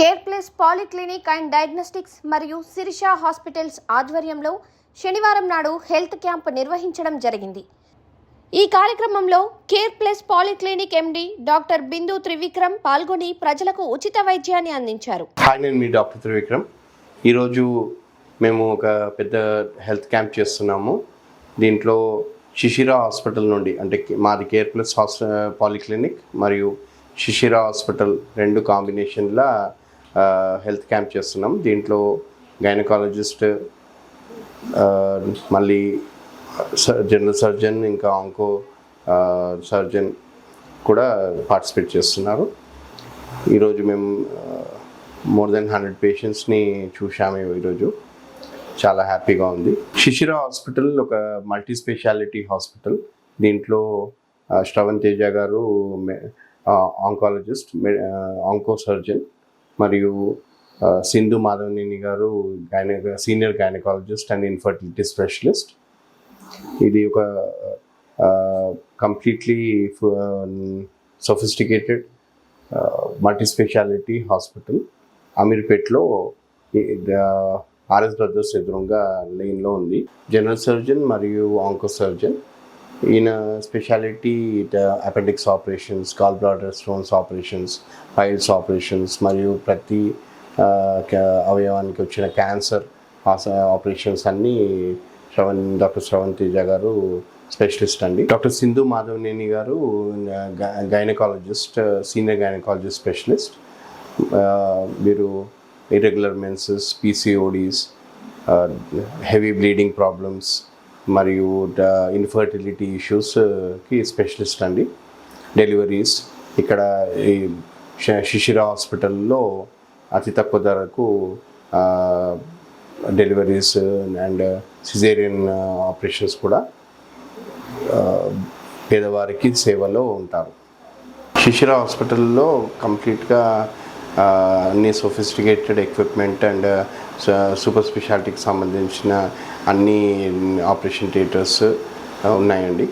Care Plus polyclinic and diagnostics మరియు Sirisha hospitals ఆధ్వర్యంలో శనివారం నాడు హెల్త్ క్యాంప్ నిర్వహించడం జరిగింది. ఈ కార్యక్రమంలో Care Plus polyclinic MD doctor Bindu Trivikram పాల్గొని ప్రజలకు ఉచిత వైద్యాన్ని అందించారు. హాయ్ నేను మీ డాక్టర్ త్రివిక్రమ్. ఈరోజు మేము ఒక పెద్ద హెల్త్ క్యాంప్ చేస్తున్నాము. దీంట్లో శిశిర హాస్పిటల్ నుండి అంటే మాది కేర్ ప్లస్ హాస్ పాలిక్లినిక్ మరియు శిశిర హాస్పిటల్ రెండు కాంబినేషన్ల హెల్త్ క్యాంప్ చేస్తున్నాం. దీంట్లో గైనకాలజిస్ట్ మళ్ళీ స- జనరల్ సర్జన్ ఇంకా ఆంకో సర్జన్ కూడా పార్టిసిపేట్ చేస్తున్నారు. ఈరోజు మేము మోర్ దెన్ హండ్రెడ్ పేషెంట్స్ని చూశాము ఈరోజు. చాలా హ్యాపీగా ఉంది. శిశిర హాస్పిటల్ ఒక మల్టీ స్పెషాలిటీ హాస్పిటల్. దీంట్లో శ్రవణ్ తేజ గారు ఆంకాలజిస్ట్ ఆంకో సర్జన్ మరియు సింధు మాధవనేని గారు gynae senior gynaecologist and infertility specialist. ఇది ఒక completely sophisticated multi speciality hospital. అమీర్పేట్లో RS brothers ఎదురుగా లైన్లో ఉంది. జనరల్ సర్జన్ మరియు ఆంకో సర్జన్. ఈయన speciality appendix operations gall bladder stones operations piles operations మరియు ప్రతి uh, అవయవానికి వచ్చిన క్యాన్సర్ ఆపరేషన్స్ అన్నీ శ్రవణ్ డాక్టర్ శ్రవణ్ తేజ గారు స్పెషలిస్ట్ అండి. డాక్టర్ సింధు మాధవనేని గారు గైనకాలజిస్ట్ సీనియర్ గైనకాలజిస్ట్ స్పెషలిస్ట్ మీరు irregular menses PCODs heavy bleeding problems మరియు ఇన్ఫర్టిలిటీ ఇష్యూస్కి స్పెషలిస్ట్ అండి. డెలివరీస్ ఇక్కడ ఈ శిశిర హాస్పిటల్లో అతి తక్కువ ధరకు డెలివరీస్ అండ్ సిజేరియన్ ఆపరేషన్స్ కూడా పేదవారికి సేవలో ఉంటారు. శిశిర హాస్పిటల్లో కంప్లీట్గా అన్ని సొఫిస్టికేటెడ్ ఎక్విప్మెంట్ అండ్ సూపర్ స్పెషాలిటీకి సంబంధించిన అన్ని ఆపరేషన్ థియేటర్స్ ఉన్నాయండి.